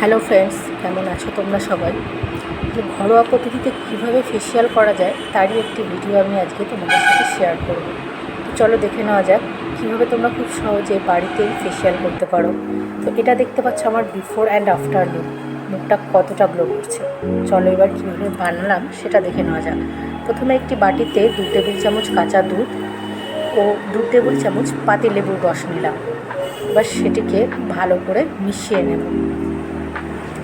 Hello friends কেমন আছো তোমরা সবাই? যে ঘরোয়া পদ্ধতিতে কীভাবে ফেসিয়াল করা যায়, তারই একটি ভিডিও আমি আজকে তোমাদের সাথে শেয়ার করব। তো চলো দেখে নেওয়া যাক, কীভাবে তোমরা খুব সহজে বাড়িতেই ফেসিয়াল করতে পারো। তো এটা দেখতে পাচ্ছ আমার বিফোর অ্যান্ড আফটার লুক মুখটা কতটা গ্লো করছে। চলো এবার কীভাবে বানালাম, সেটা দেখে নেওয়া যাক। প্রথমে একটি বাটিতে দু টেবিল চামচ কাঁচা দুধ ও দু টেবিল চামচ পাতিলেবুর রস নিলাম। এবার সেটিকে ভালো করে মিশিয়ে নেব।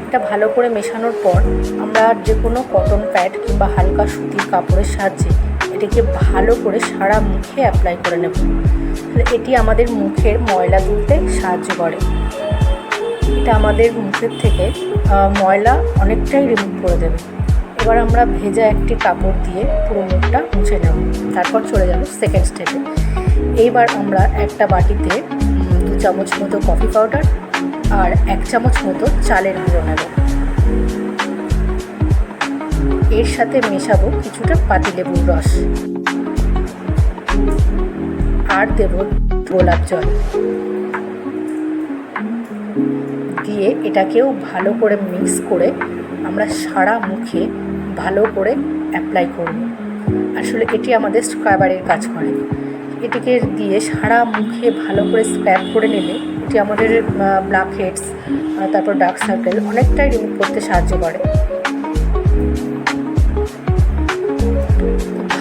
এটা ভালো করে মেশানোর পর আমরা যে কোনো কটন প্যাড কিংবা হালকা সুতির কাপড়ের সাহায্যে এটিকে ভালো করে সারা মুখে অ্যাপ্লাই করে নেব। এটি আমাদের মুখের ময়লা তুলতে সাহায্য করে। এটা আমাদের মুখের থেকে ময়লা অনেকটাই রিমুভ করে দেবে। এবার আমরা ভেজা একটি কাপড় দিয়ে পুরো মুখটা মুছে নেব। তারপর চলে যাব সেকেন্ড স্টেপে এইবার আমরা একটা বাটিতে দু চামচ মতো কফি পাউডার আর এক চামচ মতো চালের গুঁড়ো নেব। এর সাথে মেশাবো কিছুটা পাতিলেবুর রস। আর দেব গোলাপ জল। দিয়ে এটাকেও ভালো করে মিক্স করে আমরা সারা মুখে ভালো করে অ্যাপ্লাই করব। আসলে এটি আমাদের স্ক্রাবারের কাজ করে। এটিকে দিয়ে সারা মুখে ভালো করে স্ক্র্যাব করে নিলে এটি আমাদের ব্ল্যাক হেডস তারপর ডার্ক সার্কেল অনেকটাই রিমুভ করতে সাহায্য করে।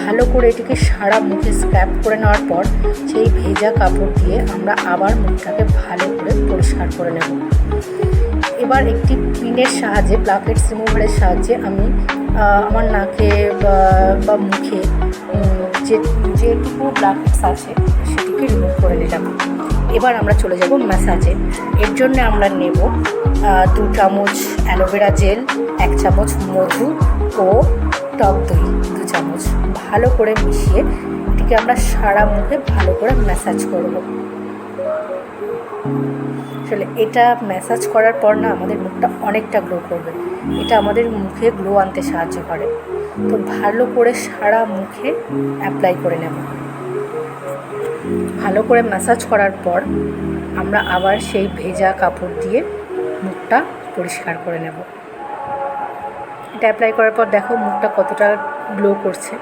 ভালো করে এটিকে সারা মুখে স্ক্র্যাপ করে নেওয়ার পর সেই ভেজা কাপড় দিয়ে আমরা আবার মুখটাকে ভালো করে পরিষ্কার করে নেব। এবার একটি পিনের সাহায্যে ব্ল্যাক প্লাকেটস রিমুভারের সাহায্যে আমি আমার নাকে বা- মুখে যে যেটুকু প্লাকেটস আছে, সেটিকে রিমুভ করে নিলাম এবার আমরা চলে যাব ম্যাসাজে এর জন্য আমরা নেব দু চামচ অ্যালোভেরা জেল এক চামচ মধু ও টক দই। দু চামচ ভালো করে মিশিয়ে এটিকে আমরা সারা মুখে ভালো করে ম্যাসাজ করব। আসলে এটা ম্যাসাজ করার পর না আমাদের মুখটা অনেকটা গ্লো করবে। এটা আমাদের মুখে গ্লো আনতে সাহায্য করে। তো ভালো করে সারা মুখে অ্যাপ্লাই করে নেব। ভালো করে ম্যাসাজ করার পর আমরা আবার সেই ভেজা কাপড় দিয়ে মুখটা পরিষ্কার করে নেব। এটা অ্যাপ্লাই করার পর দেখো মুখটা কতটা গ্লো করছে।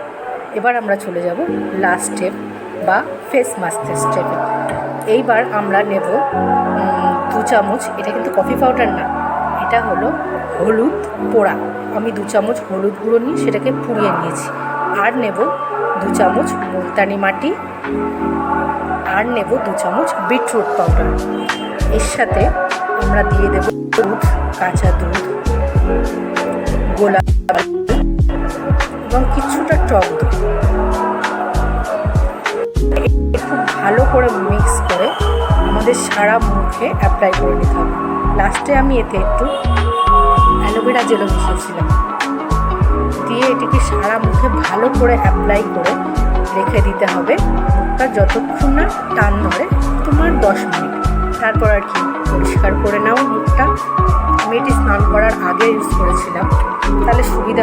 এবার আমরা চলে যাব লাস্ট স্টেপ বা ফেস মাস্কের স্টেপে এইবার আমরা নেব দু চামচ, এটা কিন্তু কফি পাউডার না, এটা হলো হলুদ পোড়া। আমি দু চামচ হলুদ গুঁড়ো নিয়ে সেটাকে পুড়িয়ে নিয়েছি। আর নেব দু চামচ মুলতানি মাটি। আর নেব দু চামচ বিটরুট পাউডার। এর সাথে আমরা দিয়ে দেব দুধ, কাঁচা দুধ, গোলাপ এবং কিছুটা টক দই। খুব ভালো করে মিক্স করে আমাদের সারা মুখে অ্যাপ্লাই করে নিতে হবে। লাস্টে আমি এতে একটু অ্যালোভেরা জেলও মিশিয়েছিলাম দিয়ে এটিকে সারা মুখে ভালো করে অ্যাপ্লাই করে রেখে দিতে হবে। মুখটা যতক্ষণ না টান ধরে, তোমার দশ মিনিট। তারপর আর কি, পরিষ্কার করে নাও মুখটা। আমি এটি স্নান করার আগে ইউজ করেছিলাম। তাহলে সুবিধা